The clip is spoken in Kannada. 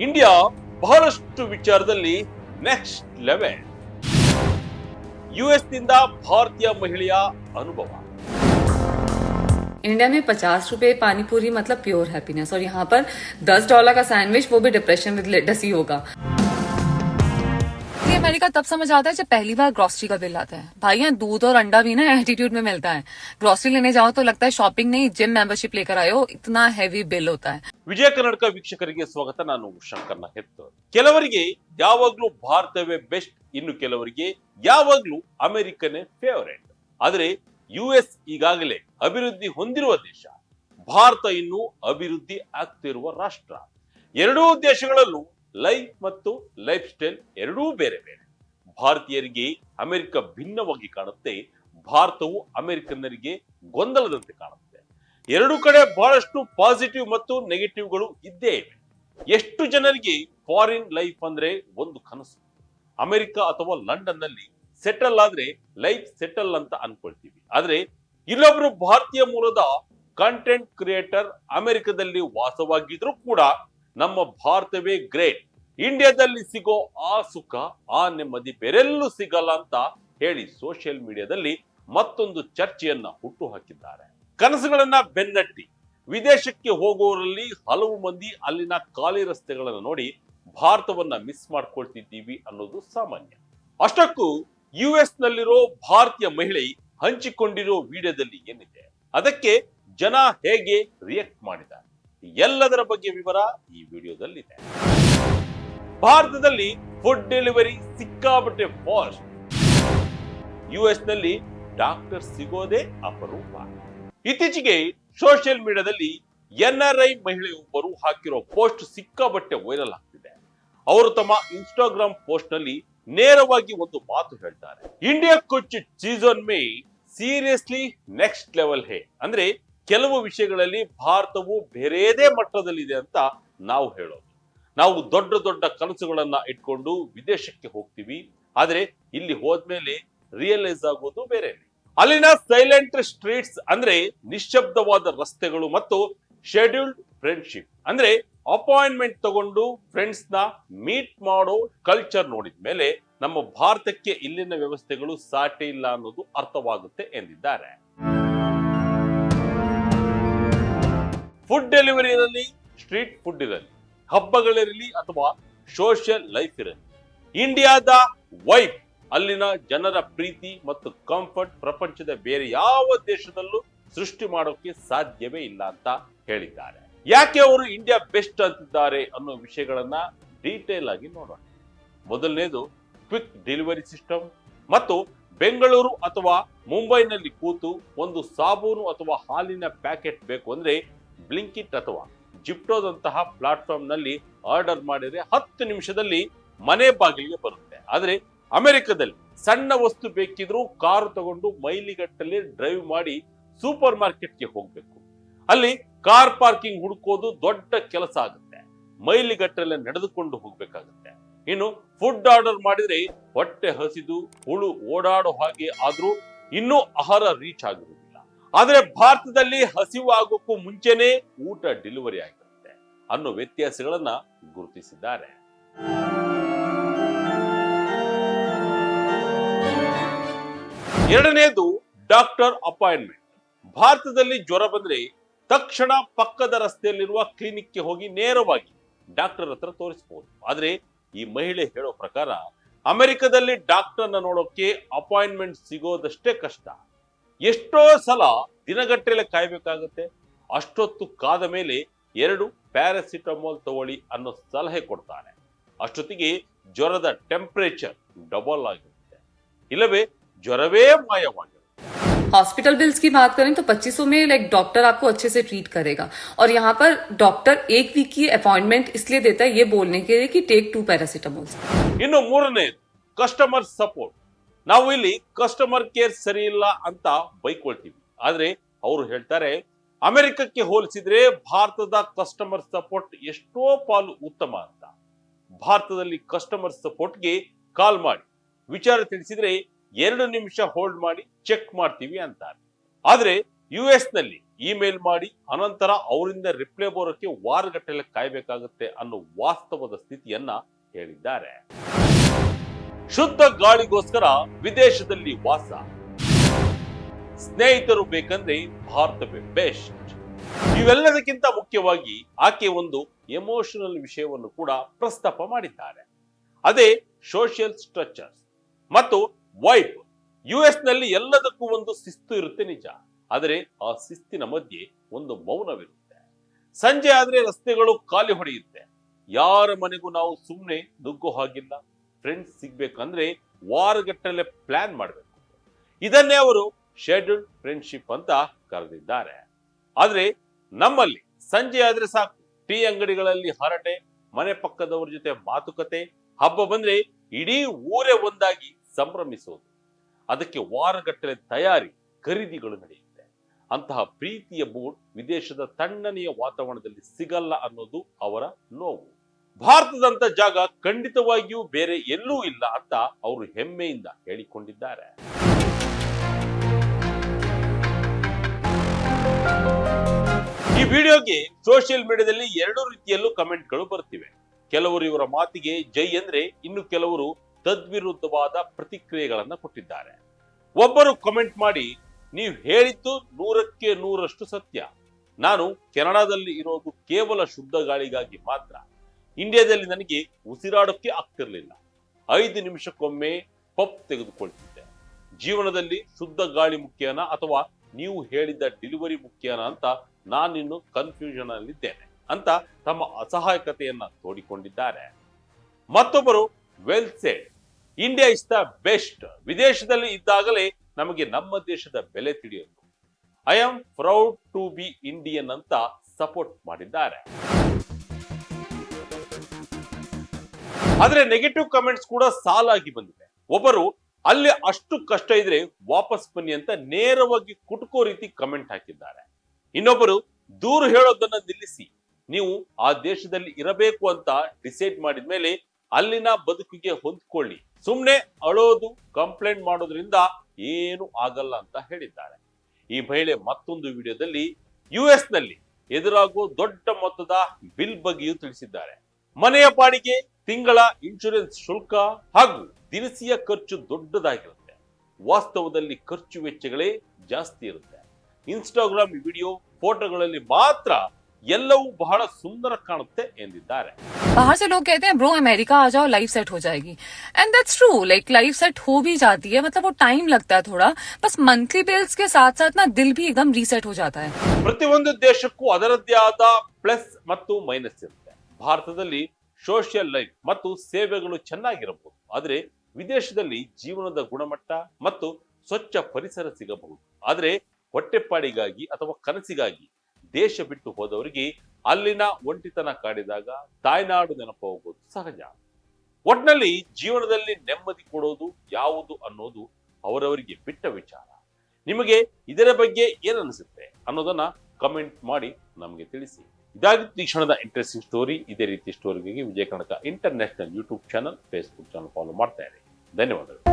ಇಂಡಿಯಾ ಬಹಳಷ್ಟು ವಿಚಾರದಲ್ಲಿ ನೆಕ್ಸ್ಟ್ ಲೆವೆಲ್ ಯುಎಸ್ ನಿಂದ ಭಾರತೀಯ ಮಹಿಳೆಯ ಅನುಭವ इंडिया में पचास रुपए पानी पूरी मतलब प्योर हैप्पीनेस और यहाँ पर दस डॉलर का सैंडविच वो भी डिप्रेशन विद लेटस ही होगा ये अमेरिका तब समझ आता है जब पहली बार ग्रोसरी का बिल आता है भाई यहाँ दूध और अंडा भी ना एटीट्यूड में मिलता है ग्रोसरी लेने जाओ तो लगता है शॉपिंग नहीं जिम मेंबरशिप लेकर आए हो इतना हैवी बिल होता है ವಿಜಯ ಕರ್ನಾಟಕ ವೀಕ್ಷಕರಿಗೆ ಸ್ವಾಗತ ನಾನು ಶಂಕರ್ನ ಹೆತ್ತೋರ್ ಕೆಲವರಿಗೆ ಯಾವಾಗ್ಲೂ ಭಾರತವೇ ಬೆಸ್ಟ್ ಇನ್ನು ಕೆಲವರಿಗೆ ಯಾವಾಗ್ಲೂ ಅಮೆರಿಕನೇ ಫೇವರೇಟ್ ಆದರೆ ಯು ಎಸ್ ಈಗಾಗಲೇ ಅಭಿವೃದ್ಧಿ ಹೊಂದಿರುವ ದೇಶ ಭಾರತ ಇನ್ನು ಅಭಿವೃದ್ಧಿ ಆಗ್ತಿರುವ ರಾಷ್ಟ್ರ ಎರಡೂ ದೇಶಗಳಲ್ಲೂ ಲೈಫ್ ಮತ್ತು ಲೈಫ್ ಸ್ಟೈಲ್ ಎರಡೂ ಬೇರೆ ಬೇರೆ. ಭಾರತೀಯರಿಗೆ ಅಮೆರಿಕ ಭಿನ್ನವಾಗಿ ಕಾಣುತ್ತೆ, ಭಾರತವು ಅಮೆರಿಕನ್ನರಿಗೆ ಗೊಂದಲದಂತೆ ಕಾಣುತ್ತೆ. ಎರಡು ಕಡೆ ಬಹಳಷ್ಟು ಪಾಸಿಟಿವ್ ಮತ್ತು ನೆಗೆಟಿವ್ಗಳು ಇದ್ದೇ ಇವೆ. ಎಷ್ಟು ಜನರಿಗೆ ಫಾರಿನ್ ಲೈಫ್ ಅಂದ್ರೆ ಒಂದು ಕನಸು? ಅಮೆರಿಕ ಅಥವಾ ಲಂಡನ್ನಲ್ಲಿ ಸೆಟಲ್ ಆದ್ರೆ ಲೈಫ್ ಸೆಟಲ್ ಅಂತ ಅನ್ಕೊಳ್ತೀವಿ. ಆದ್ರೆ ಇಲ್ಲೊಬ್ರು ಭಾರತೀಯ ಮೂಲದ ಕಂಟೆಂಟ್ ಕ್ರಿಯೇಟರ್ ಅಮೆರಿಕದಲ್ಲಿ ವಾಸವಾಗಿದ್ರು ಕೂಡ ನಮ್ಮ ಭಾರತವೇ ಗ್ರೇಟ್. ಇಂಡಿಯಾದಲ್ಲಿ ಸಿಗೋ ಆ ಸುಖ, ಆ ನೆಮ್ಮದಿ ಬೇರೆಲ್ಲೂ ಸಿಗಲ್ಲ ಅಂತ ಹೇಳಿ ಸೋಷಿಯಲ್ ಮೀಡಿಯಾದಲ್ಲಿ ಮತ್ತೊಂದು ಚರ್ಚೆಯನ್ನ ಹುಟ್ಟು ಹಾಕಿದ್ದಾರೆ ಕನಸುಗಳನ್ನ ಬೆನ್ನಟ್ಟಿ. ವಿದೇಶಕ್ಕೆ ಹೋಗುವವರಲ್ಲಿ ಹಲವು ಮಂದಿ ಅಲ್ಲಿನ ಖಾಲಿ ರಸ್ತೆಗಳನ್ನು ನೋಡಿ ಭಾರತವನ್ನ ಮಿಸ್ ಮಾಡ್ಕೊಳ್ತಿದ್ದೀವಿ ಅನ್ನೋದು ಸಾಮಾನ್ಯ. ಅಷ್ಟಕ್ಕೂ ಯು ಎಸ್ ನಲ್ಲಿರೋ ಭಾರತೀಯ ಮಹಿಳೆ ಹಂಚಿಕೊಂಡಿರೋ ವಿಡಿಯೋದಲ್ಲಿ ಏನಿದೆ? ಅದಕ್ಕೆ ಜನ ಹೇಗೆ ರಿಯಾಕ್ಟ್ ಮಾಡಿದ್ದಾರೆ? ಎಲ್ಲದರ ಬಗ್ಗೆ ವಿವರ ಈ ವಿಡಿಯೋದಲ್ಲಿದೆ. ಭಾರತದಲ್ಲಿ ಫುಡ್ ಡೆಲಿವರಿ ಸಿಕ್ಕಾಬಟ್ಟೆ ಫಾಸ್ಟ್ ಯು ಎಸ್ನಲ್ಲಿ ಡಾಕ್ಟರ್ ಸಿಗೋದೇ ಅಪರೂಪ. ಇತ್ತೀಚೆಗೆ ಸೋಷಿಯಲ್ ಮೀಡಿಯಾದಲ್ಲಿ ಎನ್ ಆರ್ ಐ ಮಹಿಳೆಯೊಬ್ಬರು ಹಾಕಿರೋ ಪೋಸ್ಟ್ ಸಿಕ್ಕಾಬಟ್ಟೆ ವೈರಲ್ ಆಗ್ತಿದೆ. ಅವರು ತಮ್ಮ ಇನ್ಸ್ಟಾಗ್ರಾಮ್ ಪೋಸ್ಟ್ನಲ್ಲಿ ನೇರವಾಗಿ ಒಂದು ಮಾತು ಹೇಳ್ತಾರೆ. ಇಂಡಿಯಾ ಕುಚ್ ಸೀಸನ್ ಮೇ ಸೀರಿಯಸ್ಲಿ ನೆಕ್ಸ್ಟ್ ಲೆವೆಲ್ ಹೇ. ಅಂದ್ರೆ ಕೆಲವು ವಿಷಯಗಳಲ್ಲಿ ಭಾರತವು ಬೇರೆದೇ ಮಟ್ಟದಲ್ಲಿದೆ ಅಂತ ನಾವು ಹೇಳೋದು. ನಾವು ದೊಡ್ಡ ದೊಡ್ಡ ಕನಸುಗಳನ್ನ ಇಟ್ಕೊಂಡು ವಿದೇಶಕ್ಕೆ ಹೋಗ್ತೀವಿ. ಆದ್ರೆ ಇಲ್ಲಿ ಹೋದ್ಮೇಲೆ ರಿಯಲೈಸ್ ಆಗೋದು ಬೇರೆ ಅಲ್ಲಿನ ಸೈಲೆಂಟ್ ಸ್ಟ್ರೀಟ್ಸ್ ಅಂದ್ರೆ ನಿಶ್ಶಬ್ದವಾದ ರಸ್ತೆಗಳು ಮತ್ತು ಶೆಡ್ಯೂಲ್ಡ್ ಫ್ರೆಂಡ್ಶಿಪ್ ಅಂದ್ರೆ ಅಪಾಯಿಂಟ್ಮೆಂಟ್ ತಗೊಂಡು ಫ್ರೆಂಡ್ಸ್ ಮೀಟ್ ಮಾಡೋ ಕಲ್ಚರ್ ನೋಡಿದ ಮೇಲೆ ನಮ್ಮ ಭಾರತಕ್ಕೆ ಇಲ್ಲಿನ ವ್ಯವಸ್ಥೆಗಳು ಸಾಟಿ ಇಲ್ಲ ಅನ್ನೋದು ಅರ್ಥವಾಗುತ್ತೆ ಎಂದಿದ್ದಾರೆ. ಫುಡ್ ಡೆಲಿವರಿ ಇರಲಿ ಸ್ಟ್ರೀಟ್ ಫುಡ್ ಇರಲಿ ಹಬ್ಬಗಳಿರಲಿ ಅಥವಾ ಸೋಷಿಯಲ್ ಲೈಫ್ ಇರಲಿ. ಇಂಡಿಯಾದ ವೈಫ್ ಅಲ್ಲಿನ ಜನರ ಪ್ರೀತಿ ಮತ್ತು ಕಂಫರ್ಟ್ ಪ್ರಪಂಚದ ಬೇರೆ ಯಾವ ದೇಶದಲ್ಲೂ ಸೃಷ್ಟಿ ಮಾಡೋಕೆ ಸಾಧ್ಯವೇ ಇಲ್ಲ ಅಂತ ಹೇಳಿದ್ದಾರೆ. ಯಾಕೆ ಅವರು ಇಂಡಿಯಾ ಬೆಸ್ಟ್ ಅಂತಿದ್ದಾರೆ ಅನ್ನೋ ವಿಷಯಗಳನ್ನ ಡೀಟೇಲ್ ಆಗಿ ನೋಡೋಣ. ಮೊದಲನೇದು ಕ್ವಿಕ್ ಡೆಲಿವರಿ ಸಿಸ್ಟಮ್ ಮತ್ತು ಬೆಂಗಳೂರು ಅಥವಾ ಮುಂಬೈನಲ್ಲಿ ಕೂತು ಒಂದು ಸಾಬೂನು ಅಥವಾ ಹಾಲಿನ ಪ್ಯಾಕೆಟ್ ಬೇಕು ಅಂದ್ರೆ ಬ್ಲಿಂಕಿಟ್ ಅಥವಾ ಜಿಪ್ಟೋದಂತಹ ಪ್ಲಾಟ್ಫಾರ್ಮ್ನಲ್ಲಿ ಆರ್ಡರ್ ಮಾಡಿದರೆ ಹತ್ತು ನಿಮಿಷದಲ್ಲಿ ಮನೆ ಬಾಗಿಲಿಗೆ ಬರುತ್ತೆ. ಆದರೆ ಅಮೆರಿಕದಲ್ಲಿ ಸಣ್ಣ ವಸ್ತು ಬೇಕಿದ್ರೂ ಕಾರು ತಗೊಂಡು ಮೈಲಿಗಟ್ಟಲೆ ಡ್ರೈವ್ ಮಾಡಿ ಸೂಪರ್ ಮಾರ್ಕೆಟ್ಗೆ ಹೋಗಬೇಕು. ಅಲ್ಲಿ ಕಾರ್ ಪಾರ್ಕಿಂಗ್ ಹುಡುಕೋದು ದೊಡ್ಡ ಕೆಲಸ ಆಗುತ್ತೆ. ಮೈಲಿಗಟ್ಟಲೆ ನಡೆದುಕೊಂಡು ಹೋಗಬೇಕಾಗುತ್ತೆ. ಇನ್ನು ಫುಡ್ ಆರ್ಡರ್ ಮಾಡಿದರೆ ಹೊಟ್ಟೆ ಹಸಿದು, ಹುಳು ಓಡಾಡೋ ಹಾಗೆ ಆದ್ರೂ ಇನ್ನೂ ಆಹಾರ ರೀಚ್ ಆಗಿರುವುದಿಲ್ಲ ಆದ್ರೆ ಭಾರತದಲ್ಲಿ ಹಸಿವು ಆಗೋಕ್ಕೂ ಮುಂಚೆನೆ ಊಟ ಡೆಲಿವರಿ ಆಗಿರುತ್ತೆ. ಅನ್ನೋ ವ್ಯತ್ಯಾಸಗಳನ್ನ ಗುರುತಿಸಿದ್ದಾರೆ. ಎರಡನೇದು ಡಾಕ್ಟರ್ ಅಪಾಯಿಂಟ್ಮೆಂಟ್ ಭಾರತದಲ್ಲಿ ಜ್ವರ ಬಂದ್ರೆ ತಕ್ಷಣ ಪಕ್ಕದ ರಸ್ತೆಯಲ್ಲಿರುವ ಕ್ಲಿನಿಕ್ಗೆ ಹೋಗಿ ನೇರವಾಗಿ ಡಾಕ್ಟರ್ ಹತ್ರ ತೋರಿಸಬಹುದು ಆದ್ರೆ ಈ ಮಹಿಳೆ ಹೇಳೋ ಪ್ರಕಾರ ಅಮೆರಿಕದಲ್ಲಿ ಡಾಕ್ಟರ್ನ ನೋಡೋಕೆ ಅಪಾಯಿಂಟ್ಮೆಂಟ್ ಸಿಗೋದಷ್ಟೇ ಕಷ್ಟ. ಎಷ್ಟೋ ಸಲ ದಿನಗಟ್ಟಲೆ ಕಾಯ್ಬೇಕಾಗುತ್ತೆ ಅಷ್ಟೊತ್ತು ಕಾದ ಮೇಲೆ ಎರಡು ಪ್ಯಾರಾಸಿಟಮಾಲ್ ತಗೊಳ್ಳಿ ಅನ್ನೋ ಸಲಹೆ ಕೊಡ್ತಾರೆ ಅಷ್ಟೊತ್ತಿಗೆ ಜ್ವರದ ಟೆಂಪರೇಚರ್ ಡಬಲ್ ಆಗಿರುತ್ತೆ ಇಲ್ಲವೇ ಜ್ವರವೇ ಮಾಯವಾಗಿರುತ್ತೆ हॉस्पिटल बिल्स की बात करें तो 2500 में लाइक डॉक्टर आपको अच्छे से ट्रीट करेगा और यहाँ पर डॉक्टर एक वीक की अपॉइंटमेंट इसलिए देता है ये बोलने के लिए कि टेक टू पैरासिटामोल ಇನ್ನು ಮೂರನೇದು ಕಸ್ಟಮರ್ ಸಪೋರ್ಟ್ ನಾವು ಇಲ್ಲಿ ಕಸ್ಟಮರ್ ಕೇರ್ ಸರಿ ಇಲ್ಲ ಅಂತ ಬೈಕೊಳ್ತೀವಿ. ಆದ್ರೆ ಅವರು ಹೇಳ್ತಾರೆ, ಅಮೆರಿಕಕ್ಕೆ ಹೋಲಿಸಿದ್ರೆ ಭಾರತದ ಕಸ್ಟಮರ್ ಸಪೋರ್ಟ್ ಎಷ್ಟೋ ಪಾಲು ಉತ್ತಮ ಅಂತ. ಭಾರತದಲ್ಲಿ ಕಸ್ಟಮರ್ ಸಪೋರ್ಟ್ಗೆ ಕಾಲ್ ಮಾಡಿ. ವಿಚಾರ ತಿಳಿಸಿದ್ರೆ ಎರಡು ನಿಮಿಷ ಹೋಲ್ಡ್ ಮಾಡಿ ಚೆಕ್ ಮಾಡ್ತೀವಿ ಅಂತಾರೆ. ಆದ್ರೆ ಯು ಎಸ್ನಲ್ಲಿ ಇಮೇಲ್ ಮಾಡಿ, ಅನಂತರ ಅವರಿಂದ ರಿಪ್ಲೈ ಬರೋಕ್ಕೆ ವಾರಗಟ್ಟಲೆ ಕಾಯಬೇಕಾಗುತ್ತೆ ಅನ್ನೋ ವಾಸ್ತವದ ಸ್ಥಿತಿಯನ್ನ ಹೇಳಿದ್ದಾರೆ. ಶುದ್ಧ ಗಾಳಿಗೋಸ್ಕರ ವಿದೇಶದಲ್ಲಿ ವಾಸ. ಸ್ನೇಹಿತರು ಬೇಕಂದ್ರೆ ಭಾರತವೇ ಬೆಸ್ಟ್. ಇವೆಲ್ಲದಕ್ಕಿಂತ ಮುಖ್ಯವಾಗಿ ಆಕೆ ಒಂದು ಎಮೋಷನಲ್ ವಿಷಯವನ್ನು ಕೂಡ ಪ್ರಸ್ತಾಪ ಮಾಡಿದ್ದಾರೆ. ಅದೇ ಸೋಷಿಯಲ್ ಸ್ಟ್ರಕ್ಚರ್ಸ್ ಮತ್ತು ವೈಬ್ ಯು ಎಸ್ನಲ್ಲಿ ಎಲ್ಲದಕ್ಕೂ ಒಂದು ಶಿಸ್ತು ಇರುತ್ತೆ ನಿಜ. ಆದರೆ ಆ ಶಿಸ್ತಿನ ಮಧ್ಯೆ ಒಂದು ಮೌನವಿರುತ್ತೆ. ಸಂಜೆ ಆದ್ರೆ ರಸ್ತೆಗಳು ಖಾಲಿ ಹೊಡೆಯುತ್ತೆ. ಯಾರ ಮನೆಗೂ ನಾವು ಸುಮ್ಮನೆ ನುಗ್ಗೋ ಹಾಗಿಲ್ಲ. ಫ್ರೆಂಡ್ಸ್ ಸಿಗ್ಬೇಕಂದ್ರೆ ವಾರಗಟ್ಟಲೆ ಪ್ಲಾನ್ ಮಾಡಬೇಕು. ಇದನ್ನೇ ಅವರು ಶೆಡ್ಯೂಲ್ಡ್ ಫ್ರೆಂಡ್ಶಿಪ್ ಅಂತ ಕರೆದಿದ್ದಾರೆ. ಆದರೆ ನಮ್ಮಲ್ಲಿ ಸಂಜೆ ಆದ್ರೆ ಸಾಕು. ಟೀ ಅಂಗಡಿಗಳಲ್ಲಿ ಹರಟೆ, ಮನೆ ಪಕ್ಕದವ್ರ ಜೊತೆ ಮಾತುಕತೆ, ಹಬ್ಬ ಬಂದ್ರೆ ಇಡೀ ಊರೇ ಒಂದಾಗಿ ಸಂಭ್ರಮಿಸೋದು. ಅದಕ್ಕೆ ವಾರಗಟ್ಟಲೆ ತಯಾರಿ, ಖರೀದಿಗಳು ನಡೆಯುತ್ತೆ. ಅಂತಹ ಪ್ರೀತಿಯ ಬೋರ್ಡ್ ವಿದೇಶದ ತಣ್ಣನೆಯ ವಾತಾವರಣದಲ್ಲಿ ಸಿಗಲ್ಲ ಅನ್ನೋದು ಅವರ ನೋವು. ಭಾರತದಂತ ಜಾಗ ಖಂಡಿತವಾಗಿಯೂ ಬೇರೆ ಎಲ್ಲೂ ಇಲ್ಲ ಅಂತ ಅವರು ಹೆಮ್ಮೆಯಿಂದ ಹೇಳಿಕೊಂಡಿದ್ದಾರೆ. ಈ ವಿಡಿಯೋಗೆ ಸೋಷಿಯಲ್ ಮೀಡಿಯಾದಲ್ಲಿ ಎರಡು ರೀತಿಯಲ್ಲೂ ಕಮೆಂಟ್ಗಳು ಬರ್ತಿವೆ. ಕೆಲವರು ಇವರ ಮಾತಿಗೆ ಜೈ ಅಂದ್ರೆ ಇನ್ನು ಕೆಲವರು ತದ್ವಿರುದ್ಧವಾದ ಪ್ರತಿಕ್ರಿಯೆಗಳನ್ನ ಕೊಟ್ಟಿದ್ದಾರೆ. ಒಬ್ಬರು ಕಮೆಂಟ್ ಮಾಡಿ, ನೀವು ಹೇಳಿದ್ದು ನೂರಕ್ಕೆ ನೂರಷ್ಟು ಸತ್ಯ. ನಾನು ಕೆನಡಾದಲ್ಲಿ ಇರೋದು ಕೇವಲ ಶುದ್ಧ ಗಾಳಿಗಾಗಿ ಮಾತ್ರ. ಇಂಡಿಯಾದಲ್ಲಿ ನನಗೆ ಉಸಿರಾಡೋಕ್ಕೆ ಆಗ್ತಿರಲಿಲ್ಲ. ಐದು ನಿಮಿಷಕ್ಕೊಮ್ಮೆ ಪಪ್ ತೆಗೆದುಕೊಳ್ತಿದ್ದೆ. ಜೀವನದಲ್ಲಿ ಶುದ್ಧ ಗಾಳಿ ಮುಖ್ಯನಾ ಅಥವಾ ನೀವು ಹೇಳಿದ ಡೆಲಿವರಿ ಮುಖ್ಯನಾ ಅಂತ ನಾನಿನ್ನು ಕನ್ಫ್ಯೂಷನ್ ಅಲ್ಲಿದ್ದೇನೆ ಅಂತ ತಮ್ಮ ಅಸಹಾಯಕತೆಯನ್ನ ತೋಡಿಕೊಂಡಿದ್ದಾರೆ. ಮತ್ತೊಬ್ಬರು well said India is the best ವಿದೇಶದಲ್ಲಿ ಇದ್ದಾಗಲೇ ನಮಗೆ ನಮ್ಮ ದೇಶದ ಬೆಲೆ ತಿಳಿಯೋದು I am proud to be Indian ಅಂತ ಸಪೋರ್ಟ್ ಮಾಡಿದ್ದಾರೆ. ಆದ್ರೆ ನೆಗೆಟಿವ್ ಕಮೆಂಟ್ಸ್ ಕೂಡ ಸಾಲಾಗಿ ಬಂದಿದೆ. ಒಬ್ಬರು, ಅಲ್ಲಿ ಅಷ್ಟು ಕಷ್ಟ ಇದ್ರೆ ವಾಪಸ್ ಬನ್ನಿ ಅಂತ ನೇರವಾಗಿ ಕುಟುಕೋ ರೀತಿ ಕಮೆಂಟ್ ಹಾಕಿದ್ದಾರೆ. ಇನ್ನೊಬ್ಬರು, ದೂರು ಹೇಳೋದನ್ನ ನಿಲ್ಲಿಸಿ. ನೀವು ಆ ದೇಶದಲ್ಲಿ ಇರಬೇಕು ಅಂತ ಡಿಸೈಡ್ ಮಾಡಿದ್ಮೇಲೆ ಅಲ್ಲಿನ ಬದುಕಿಗೆ ಹೊಂದ್ಕೊಳ್ಳಿ. ಸುಮ್ನೆ ಅಳೋದು ಕಂಪ್ಲೇಂಟ್ ಮಾಡೋದ್ರಿಂದ ಏನು ಆಗಲ್ಲ ಅಂತ ಹೇಳಿದ್ದಾರೆ. ಈ ಮಹಿಳೆ ಮತ್ತೊಂದು ವಿಡಿಯೋದಲ್ಲಿ ಯು ಎಸ್ನಲ್ಲಿ ಎದುರಾಗುವ ದೊಡ್ಡ ಮೊತ್ತದ ಬಿಲ್ ಬಗ್ಗೆಯೂ ತಿಳಿಸಿದ್ದಾರೆ. ಮನೆಯ ಬಾಡಿಗೆ ತಿಂಗಳ ಇನ್ಶೂರೆನ್ಸ್ ಶುಲ್ಕ ಹಾಗೂ ದಿನಸಿಯ ಖರ್ಚು ದೊಡ್ಡದಾಗಿರುತ್ತೆ ವಾಸ್ತವದಲ್ಲಿ ಖರ್ಚು ವೆಚ್ಚಗಳೇ ಜಾಸ್ತಿ ಇರುತ್ತೆ ಇನ್ಸ್ಟಾಗ್ರಾಮ್ ವಿಡಿಯೋ ಫೋಟೋಗಳಲ್ಲಿ ಮಾತ್ರ ಎಲ್ಲವೂ ಬಹಳ ಸುಂದರ ಕಾಣುತ್ತೆ ಎಂದಿದ್ದಾರೆ बाहर से लोग कहते हैं ब्रो अमेरिका आ जाओ लाइफ सेट हो जाएगी and that's true like life set हो भी जाती है मतलब वो टाइम लगता है थोड़ा बस मंथली बिल्स के साथ साथ ना दिल भी एकदम रीसेट हो जाता है ಪ್ರತಿಯೊಂದು ದೇಶಕ್ಕೂ ಅದರದ್ದೇ ಆದ ಪ್ಲಸ್ ಮತ್ತು ಮೈನಸ್ ಇರುತ್ತೆ ಭಾರತದಲ್ಲಿ ಸೋಷಿಯಲ್ ಲೈಫ್ ಮತ್ತು ಸೇವೆಗಳು ಚೆನ್ನಾಗಿರಬಹುದು. ಆದರೆ ವಿದೇಶದಲ್ಲಿ ಜೀವನದ ಗುಣಮಟ್ಟ ಮತ್ತು ಸ್ವಚ್ಛ ಪರಿಸರ ಸಿಗಬಹುದು. ಆದರೆ ಹೊಟ್ಟೆಪಾಡಿಗಾಗಿ ಅಥವಾ ಕನಸಿಗಾಗಿ ದೇಶ ಬಿಟ್ಟು ಹೋದವರಿಗೆ ಅಲ್ಲಿನ ಒಂಟಿತನ ಕಾಡಿದಾಗ ತಾಯ್ನಾಡು ನೆನಪು ಹೋಗೋದು ಸಹಜ. ಒಟ್ನಲ್ಲಿ ಜೀವನದಲ್ಲಿ ನೆಮ್ಮದಿ ಕೊಡೋದು ಯಾವುದು ಅನ್ನೋದು ಅವರವರಿಗೆ ಬಿಟ್ಟ ವಿಚಾರ. ನಿಮಗೆ ಇದರ ಬಗ್ಗೆ ಏನನ್ನಿಸುತ್ತೆ ಅನ್ನೋದನ್ನ ಕಮೆಂಟ್ ಮಾಡಿ ನಮಗೆ ತಿಳಿಸಿ. ಇದಾಗಿತ್ತು ಈ ಕ್ಷಣದ ಇಂಟ್ರೆಸ್ಟಿಂಗ್ ಸ್ಟೋರಿ ಇದೇ ರೀತಿ ಸ್ಟೋರಿಗಾಗಿ Vijay Karnataka international YouTube channel Facebook channel follow ಮಾಡ್ತಾ ಇರಿ. ಧನ್ಯವಾದಗಳು.